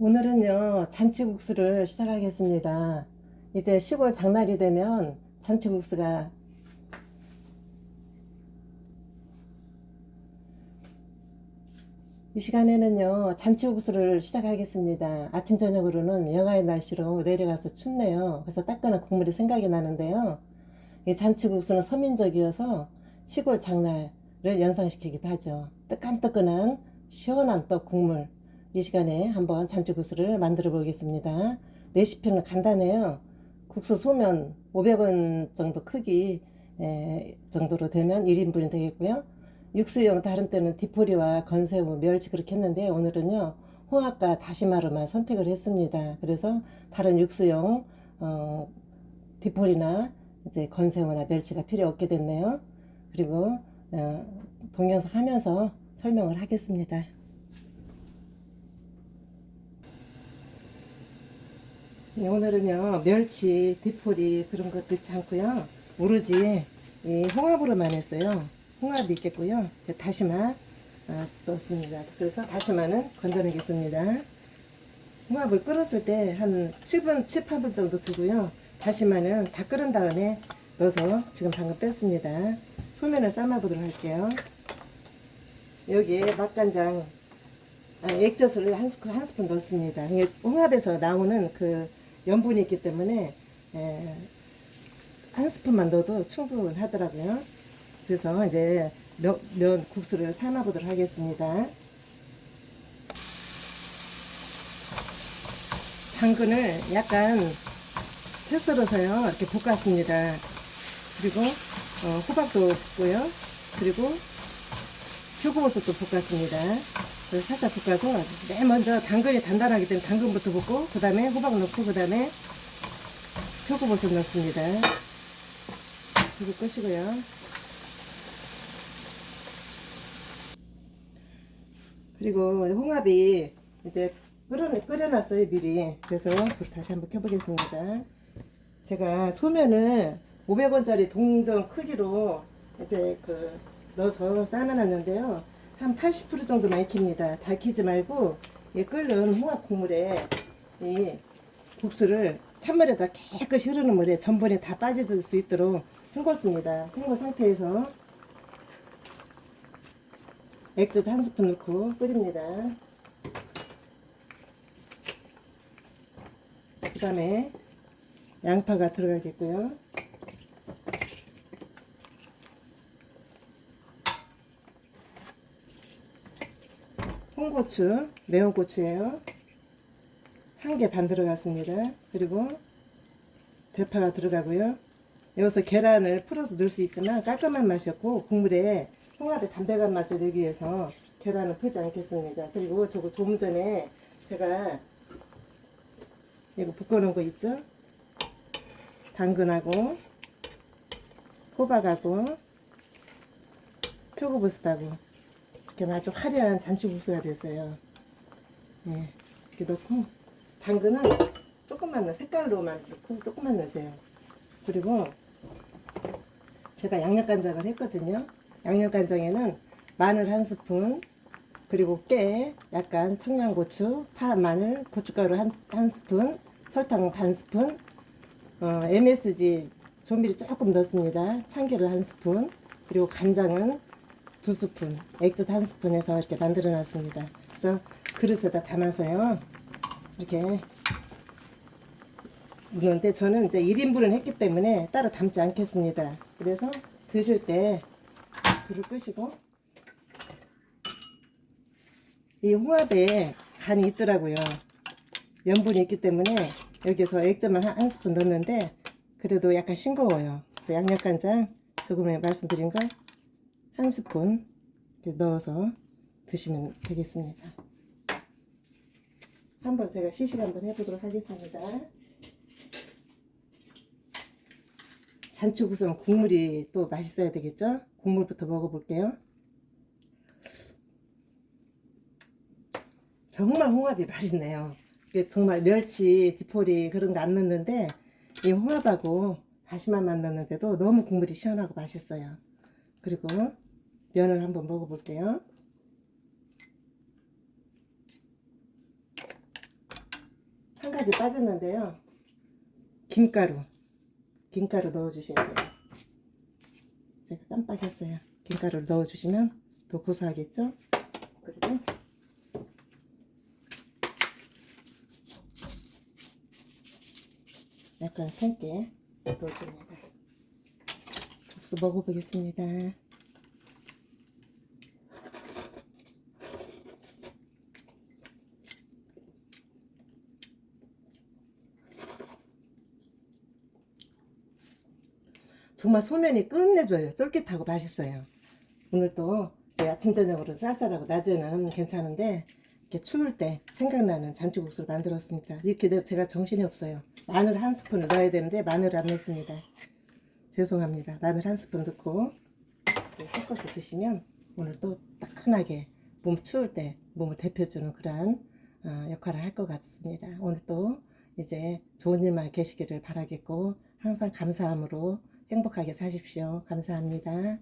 오늘은요, 잔치국수를 시작하겠습니다. 이제 시골 장날이 되면 잔치국수가 이 시간에는요, 잔치국수를 시작하겠습니다. 아침, 저녁으로는 영하의 날씨로 내려가서 춥네요. 그래서 따끈한 국물이 생각이 나는데요. 이 잔치국수는 서민적이어서 시골 장날을 연상시키기도 하죠. 뜨끈뜨끈한 시원한 떡 국물. 이 시간에 한번 잔치국수를 만들어 보겠습니다. 레시피는 간단해요. 국수 소면 500원 정도 크기 에, 정도로 되면 1인분이 되겠고요. 육수용 다른 때는 디포리와 건새우, 멸치 그렇게 했는데 오늘은요 홍합과 다시마로만 선택을 했습니다. 그래서 다른 육수용 어, 디포리나 이제 건새우나 멸치가 필요 없게 됐네요. 그리고 어, 동영상 하면서 설명을 하겠습니다. 네, 오늘은요 멸치, 디포리 그런 것 넣지 않고요. 오로지 이 홍합으로만 했어요. 홍합이 있겠고요. 그 다시마 아, 넣습니다. 그래서 다시마는 건져내겠습니다. 홍합을 끓었을 때 한 7분, 7, 8분 정도 두고요. 다시마는 다 끓은 다음에 넣어서 지금 방금 뺐습니다. 소면을 삶아 보도록 할게요. 여기에 맛간장 아, 액젓을 한 스푼, 한 스푼 넣습니다. 홍합에서 나오는 그 염분이 있기 때문에 에, 한 스푼만 넣어도 충분하더라고요. 그래서 이제 면, 면 국수를 삶아 보도록 하겠습니다. 당근을 약간 채 썰어서요 이렇게 볶았습니다. 그리고 어, 호박도 볶고요. 그리고 표고버섯도 볶았습니다. 그래서 살짝 볶아서 맨 먼저 당근이 단단하기 때문에 당근부터 볶고 그 다음에 호박 넣고 그 다음에 표고버섯 넣습니다. 그리고 끄시고요. 그리고 홍합이 이제 끓여, 끓여놨어요 미리 그래서 불 다시 한번 켜보겠습니다 제가 소면을 500원짜리 동전 크기로 이제 그 넣어서 삶아놨는데요 한 80% 정도만 익힙니다 다 익히지 말고 이 끓는 홍합 국물에 이 국수를 찬물에다 깨끗이 흐르는 물에 전분이 다 빠질 수 있도록 헹궜습니다 헹궈 상태에서 액젓 한 스푼 넣고 끓입니다. 그 다음에 양파가 들어가겠고요. 홍고추, 매운 고추예요. 한 개 반 들어갔습니다. 그리고 대파가 들어가고요. 여기서 계란을 풀어서 넣을 수 있지만 깔끔한 맛이었고 국물에 홍합의 담백한 맛을 내기 위해서 계란을 풀지 않겠습니다. 그리고 저거 조금 전에 제가 이거 볶아놓은 거 있죠? 당근하고 호박하고 표고버섯하고 이렇게 아주 화려한 잔치국수가 됐어요. 예, 이렇게 넣고 당근은 조금만 넣어 색깔로만 넣고 조금만 넣으세요. 그리고 제가 양념간장을 했거든요. 양념간장에는 마늘 한 스푼, 그리고 깨, 약간 청양고추, 파, 마늘, 고춧가루 한, 한 스푼, 설탕 반 스푼, 어, MSG 조미료 조금 넣습니다. 참기름 한 스푼, 그리고 간장은 두 스푼, 액젓 한 스푼 해서 이렇게 만들어 놨습니다. 그래서 그릇에다 담아서요. 이렇게 그런데 저는 이제 1인분을 했기 때문에 따로 담지 않겠습니다. 그래서 드실 때 불을 끄시고 이 홍합에 간이 있더라고요. 염분이 있기 때문에 여기서 액젓만 한, 한 스푼 넣었는데 그래도 약간 싱거워요. 그래서 양념간장 조금에 말씀드린 거 한 스푼 넣어서 드시면 되겠습니다. 한번 제가 시식 한번 해보도록 하겠습니다. 잔치국수는 국물이 또 맛있어야 되겠죠? 국물부터 먹어볼게요. 정말 홍합이 맛있네요. 정말 멸치, 디포리 그런 거 안 넣는데 이 홍합하고 다시마만 넣는데도 너무 국물이 시원하고 맛있어요. 그리고 면을 한번 먹어볼게요. 가지 빠졌는데요. 김가루. 김가루 넣어주셔야 돼요. 제가 깜빡했어요. 김가루를 넣어주시면 더 고소하겠죠? 그리고 약간 생게 넣어줍니다. 국수 먹어보겠습니다. 정말 소면이 끝내줘요. 쫄깃하고 맛있어요. 오늘 또 아침 저녁으로 쌀쌀하고 낮에는 괜찮은데 이렇게 추울 때 생각나는 잔치국수를 만들었습니다. 이렇게 내- 제가 정신이 없어요. 마늘 한 스푼을 넣어야 되는데 마늘을 안 넣습니다. 죄송합니다. 마늘 한 스푼 넣고 섞어서 드시면 오늘 또 따끈하게 몸 추울 때 몸을 데펴주는 그러한 어, 역할을 할 것 같습니다. 오늘 또 이제 좋은 일만 계시기를 바라겠고 항상 감사함으로 행복하게 사십시오. 감사합니다.